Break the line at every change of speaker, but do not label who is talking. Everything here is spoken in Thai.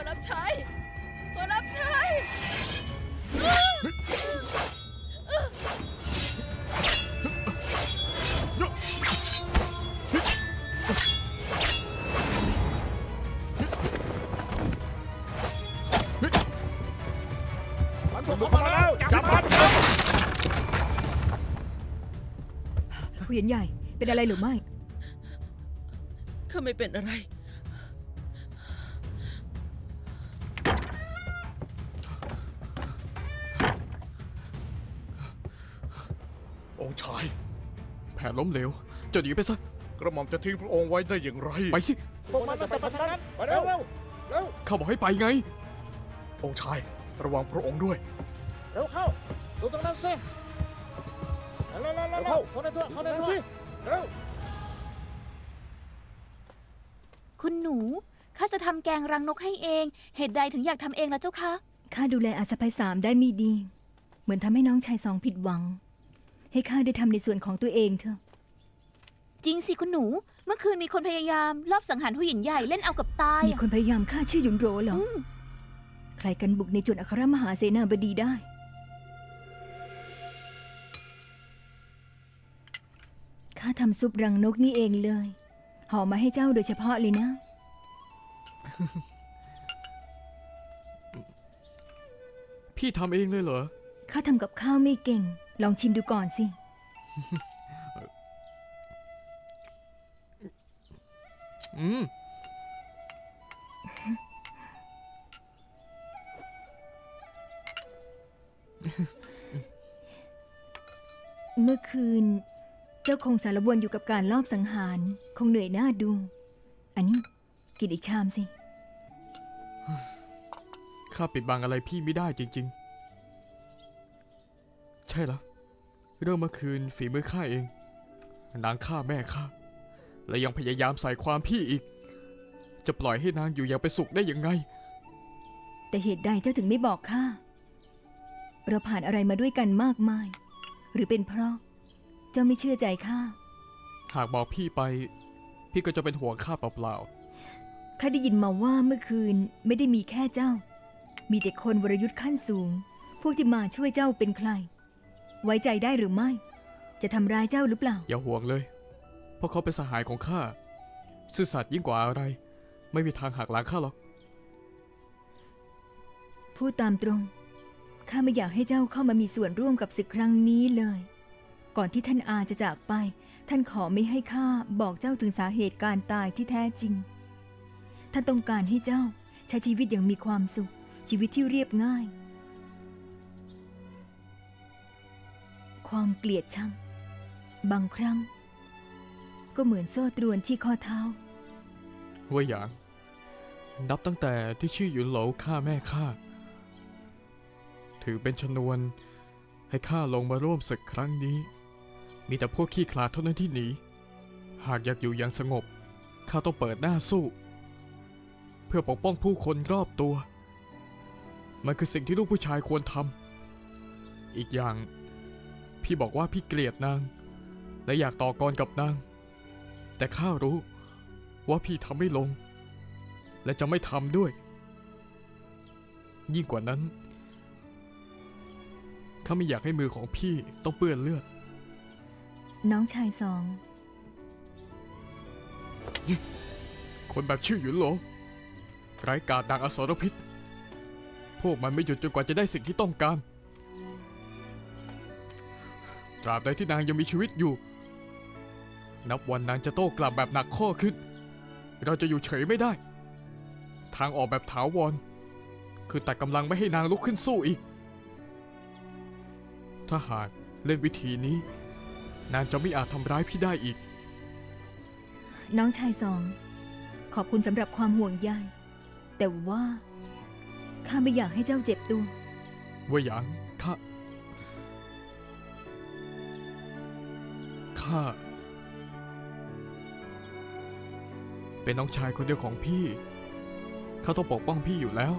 คนรับใช้คนรับใช้
มันบุกเข้ามาแล้วจับมัน
ผู้หญิงใหญ่เป็นอะไรหรือไม่
ข้าไม่เป็นอะไร
องค์ชาย
แผนล้มเหลวจะหนีไปซะ
กระหม่อมจะทิ้งพระองค์ไว้ได้อย่างไร
ไปสิ
พวกมันจะไปทางนั้นไปเร็วเร็วเร็ว
ข้าบอกให้ไปไง
องค์ชาย ระวังพระองค์ด้วย
เร็วเข้า ดูตรงนั้นสิเร็วเร็วเร็วเร็วเข้าเข้าในตัวเข้าในตัว
เร็ว
คุณหนู ข้าจะทำแกงรังนกให้เอง เหตุใดถึงอยากทำเองล่ะเจ้าคะ
ข้าดูแลอาสะพายสามได้ไม่ดี เหมือนทำให้น้องชายสองผิดหวัง ให้ข้าได้ทำในส่วนของตัวเองเถอะ
จริงสิคุณหนู เมื่อคืนมีคนพยายามลอบสังหารผู้หญิงใหญ่เล่นเอากับตาย
มีคนพยายามฆ่าชื่อหยุนโรเหรอ
อืม
ใครกันบุกในจุดอัครมหาเสนาบดีได้ ข้าทำซุปรังนกนี่เองเลย ห่อมาให้เจ้าโดยเฉพาะเลยนะ
พี่ทำเองเลยเหรอ
ข้าทำกับข้าวไม่เก่ง ลองชิมดูก่อนสิ
อืม
เมื่อคืน เจ้าคงสารวนอยู่กับการลอบสังหาร คงเหนื่อยหน้าดู อันนี้ กินอีกชามสิ
ข้าปิดบังอะไรพี่ไม่ได้จริงๆ ใช่แล้วเรื่องเมื่อคืนฝีมือข้าเอง นางฆ่าแม่ข้าและยังพยายามใส่ความพี่อีก จะปล่อยให้นางอยู่อย่างเป็นสุขได้ยังไง
แต่เหตุใดเจ้าถึงไม่บอกข้าเราผ่านอะไรมาด้วยกันมากมาย หรือเป็นเพราะ เจ้าไม่เชื่อใจข้า
หากบอกพี่ไป พี่ก็จะเป็นห่วงข้าเปล่า
ข้าได้ยินมาว่าเมื่อคืนไม่ได้มีแค่เจ้า มีแต่คนวรยุทธ์ขั้นสูง พวกที่มาช่วยเจ้าเป็นใคร ไว้ใจได้หรือไม่ จะทำร้ายเจ้าหรือเปล่า
ๆอย่าห่วงเลย เพราะเขาเป็นสหายของข้า ซื่อสัตย์ยิ่งกว่าอะไร ไม่มีทางหักหลังข้าหรอก
พูดตามตรง ข้าไม่อยากให้เจ้าเข้ามามีส่วนร่วมกับศึกครั้งนี้เลย ก่อนที่ท่านอาจะจากไป ท่านขอไม่ให้ข้าบอกเจ้าถึงสาเหตุการตายที่แท้จริง ท่านต้องการให้เจ้า ใช้ชีวิตอย่างมีความสุข ชีวิตที่เรียบง่าย ความเกลียดชัง บางครั้ง ก็เหมือนโซ่ตรวนที่ข้อเท้า
ว่าอย่าง นับตั้งแต่ที่ชื่อหยุนโหลฆ่าแม่ข้าถือเป็นชนวนให้ข้าลงมาร่วมศึกครั้งนี้ มีแต่พวกขี้ขลาดเท่านั้นที่หนี หากอยากอยู่อย่างสงบ ข้าต้องเปิดหน้าสู้ เพื่อปกป้องผู้คนรอบตัว มันคือสิ่งที่ลูกผู้ชายควรทำ อีกอย่าง พี่บอกว่าพี่เกลียดนาง และอยากต่อกรกับนาง แต่ข้ารู้ว่าพี่ทำไม่ลง และจะไม่ทำด้วย ยิ่งกว่านั้นข้าไม่อยากให้มือของพี่ต้องเปื้อนเลือด
น้องชายสอง
คนแบบชื่อหยุนโหลไร้กาจดังอสรพิษ พวกมันไม่หยุดจนกว่าจะได้สิ่งที่ต้องการ ตราบใดที่นางยังมีชีวิตอยู่ นับวันนางจะโต้กลับแบบหนักข้อขึ้น เราจะอยู่เฉยไม่ได้ ทางออกแบบถาวร คือตัดกำลังไม่ให้นางลุกขึ้นสู้อีก ถ้าหากเล่นวิธีนี้ นางจะไม่อาจทำร้ายพี่ได้อีก
น้องชายสอง ขอบคุณสำหรับความห่วงใย แต่ว่า ข้าไม่อยากให้เจ้าเจ็บตัว
เว่าอย่างข้า ข้า เป็นน้องชายคนเดียวของพี่เขาต้องปกป้องพี่อยู่แล้ว